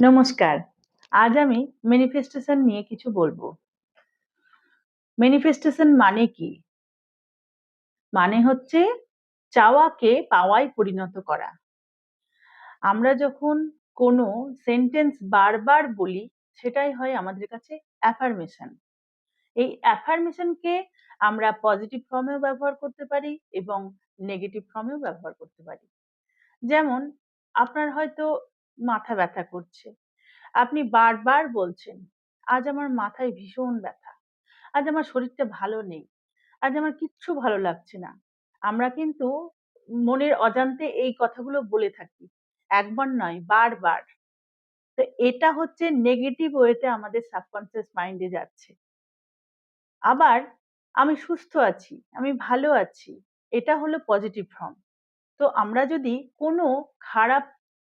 নমস্কার। আজ আমি ম্যানিফেস্টেশন নিয়ে কিছু বলব। ম্যানিফেস্টেশন মানে কি? মানে হচ্ছে চাওয়াকে পাওয়ায় পরিণত করা। আমরা যখন কোনো সেন্টেন্স বারবার বলি, সেটাই হয় আমাদের কাছে অ্যাফার্মেশন এই অ্যাফার্মেশনকে আমরা পজিটিভ ফর্মেও ব্যবহার করতে পারি এবং নেগেটিভ ফর্মেও ব্যবহার করতে পারি। যেমন, আপনার হয়তো মাথা ব্যথা করছে। আপনি বারবার বলছেন, আজ আমার মাথায় ভীষণ ব্যথা। আজ আমার শরীরটা ভালো নেই। আজ আমার কিচ্ছু ভালো লাগছে না। আমরা কিন্তু মনের অজান্তে এই কথাগুলো বলে থাকি, একবার নয়, বারবার। তো এটা হচ্ছে নেগেটিভ ওয়েতে আমাদের সাবকনসিয়াস মাইন্ডে যাচ্ছে। আবার আমি সুস্থ আছি, আমি ভালো আছি, এটা হলো পজিটিভ ফর্ম তো আমরা যদি কোনো খারাপ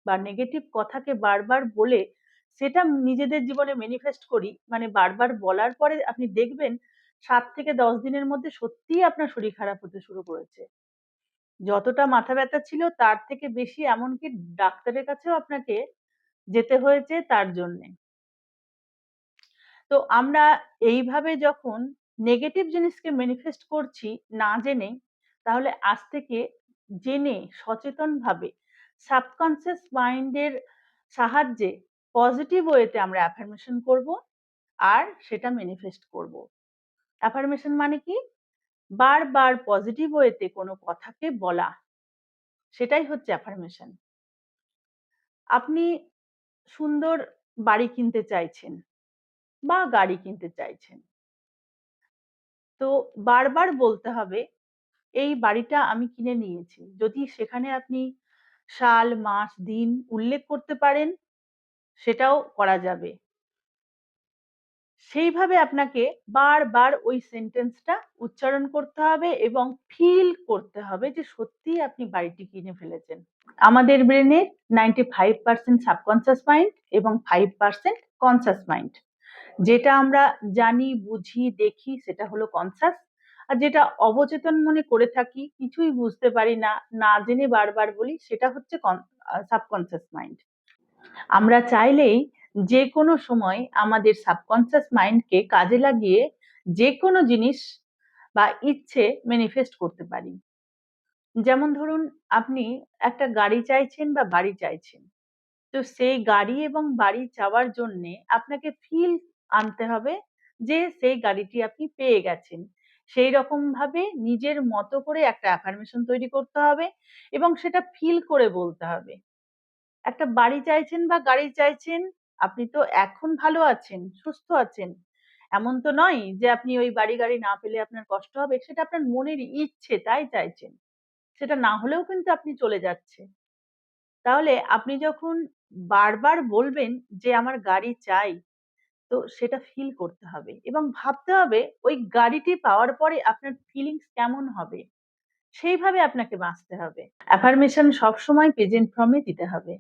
বা নেগেটিভ কথাকে বারবার বলে সেটা নিজেদের জীবনে ম্যানিফেস্ট করি মানে বারবার বলার পরে আপনি দেখবেন সাত থেকে দশ দিনের মধ্যে সত্যিই আপনার শরীর খারাপ হতে শুরু করেছে। যতটা মাথা ব্যথা ছিল তার থেকে বেশি এমনকি ডাক্তারের কাছেও আপনাকে যেতে হয়েছে তার জন্যে। তো আমরা এইভাবে যখন নেগেটিভ জিনিসকে ম্যানিফেস্ট করছি না জেনে, তাহলে আজ থেকে জেনে, সচেতনভাবে সাবকনসিয়াস মাইন্ডের সাহায্যে পজিটিভ ওয়েতে আমরা অ্যাফার্মেশন করব আর সেটা ম্যানিফেস্ট করব। অ্যাফার্মেশন মানে কি? বারবার পজিটিভ ওয়েতে কোনো কথাকে বলা। সেটাই হচ্ছে অ্যাফার্মেশন আপনি সুন্দর বাড়ি কিনতে চাইছেন বা গাড়ি কিনতে চাইছেন। তো বারবার বলতে হবে, এই বাড়িটা আমি কিনে নিয়েছি। যদি সেখানে আপনি সাল, মাস, দিন উল্লেখ করতে পারেন, সেটাও করা যাবে। সেইভাবে আপনাকে বারবার ওই সেন্টেন্সটা উচ্চারণ করতে হবে এবং ফিল করতে হবে যে সত্যিই আপনি বাড়িটি কিনে ফেলেছেন। আমাদের ব্রেনে ninety five percent subconscious mind এবং ফাইভ পার্সেন্ট কনসাস মাইন্ড। যেটা আমরা জানি, বুঝি, দেখি, সেটা হলো কনসাস। আর যেটা অবচেতন মনে করে থাকি, কিছুই বুঝতে পারি না না জেনে বারবার বলি, সেটা হচ্ছে সাবকনসিয়াস মাইন্ড আমরা চাইলেই যে কোনো সময় আমাদের সাবকনসিয়াস মাইন্ডকে কাজে লাগিয়ে যে কোনো জিনিস বা ইচ্ছে ম্যানিফেস্ট করতে পারি। যেমন ধরুন, আপনি একটা গাড়ি চাইছেন বা বাড়ি চাইছেন। তো সেই গাড়ি এবং বাড়ি চাওয়ার জন্যে আপনাকে ফিল আনতে হবে যে সেই গাড়িটি আপনি পেয়ে গেছেন। সেই রকম ভাবে নিজের মতো করে একটা অ্যাফার্মেশন তৈরি করতে হবে এবং সেটা ফিল করে বলতে হবে। একটা বাড়ি চাইছেন বা গাড়ি চাইছেন, আপনি তো এখন ভালো আছেন, সুস্থ আছেন। এমন তো নয় যে আপনি ওই বাড়ি গাড়ি না পেলে আপনার কষ্ট হবে, সেটা আপনার মনের ইচ্ছে তাই চাইছেন। সেটা না হলেও কিন্তু আপনি চলে যাচ্ছে। তাহলে আপনি যখন বারবার বলবেন যে, আমার গাড়ি চাই তো সেটা ফিল করতে হবে এবং ভাবতে হবে ওই গাড়িটি পাওয়ার পরে আপনার ফিলিংস কেমন হবে। সেইভাবে আপনাকে বাঁচতে হবে। অ্যাফার্মেশন সবসময় প্রেজেন্ট ফর্মে দিতে হবে।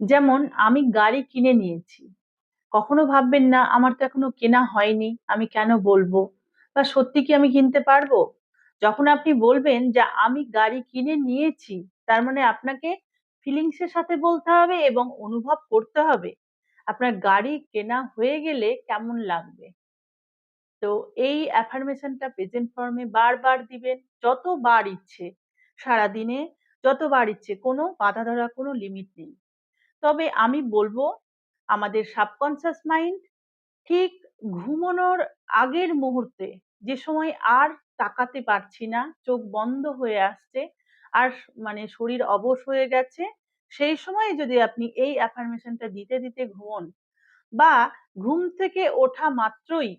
যেমন, আমি গাড়ি কিনে নিয়েছি। কখনো ভাববেন না, আমার তো এখনও কেনা হয়নি, আমি কেন বলব? বা সত্যি কি আমি কিনতে পারব? যখন আপনি বলবেন যে, আমি গাড়ি কিনে নিয়েছি, তার মানে আপনাকে ফিলিংসের সাথে বলতে হবে এবং অনুভব করতে হবে। আপনার গাড়ি কেনা হয়ে গেলে কেমন লাগবে? তো এই অ্যাফার্মেশনটা প্রেজেন্ট ফর্মে বারবার দিবেন, যতবার ইচ্ছে, সারাদিনে যতবার ইচ্ছে, কোনো বাধা ধরা কোনো লিমিট নেই। তবে আমি বলব, আমাদের সাবকনসিয়াস মাইন্ড ঠিক ঘুমানোর আগের মুহূর্তে যে সময় আর তাকাতে পারছি না, চোখ বন্ধ হয়ে আসছে, আর মানে শরীর অবশ হয়ে গেছে সেই সময় যদি আপনি এই অ্যাফার্মেশনটা দিতে দিতে ঘুমন বা ঘুম থেকে ওঠা মাত্রই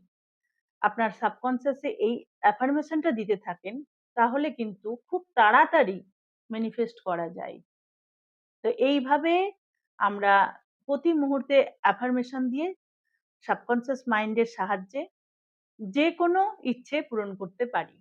আপনার সাবকনসিয়াসে এই অ্যাফার্মেশনটা দিতে থাকেন, তাহলে কিন্তু খুব তাড়াতাড়ি ম্যানিফেস্ট করা যায়। তো এইভাবে আমরা প্রতি মুহূর্তে অ্যাফার্মেশন দিয়ে সাবকনসিয়াস মাইন্ডের সাহায্যে যে কোনো ইচ্ছে পূরণ করতে পারি।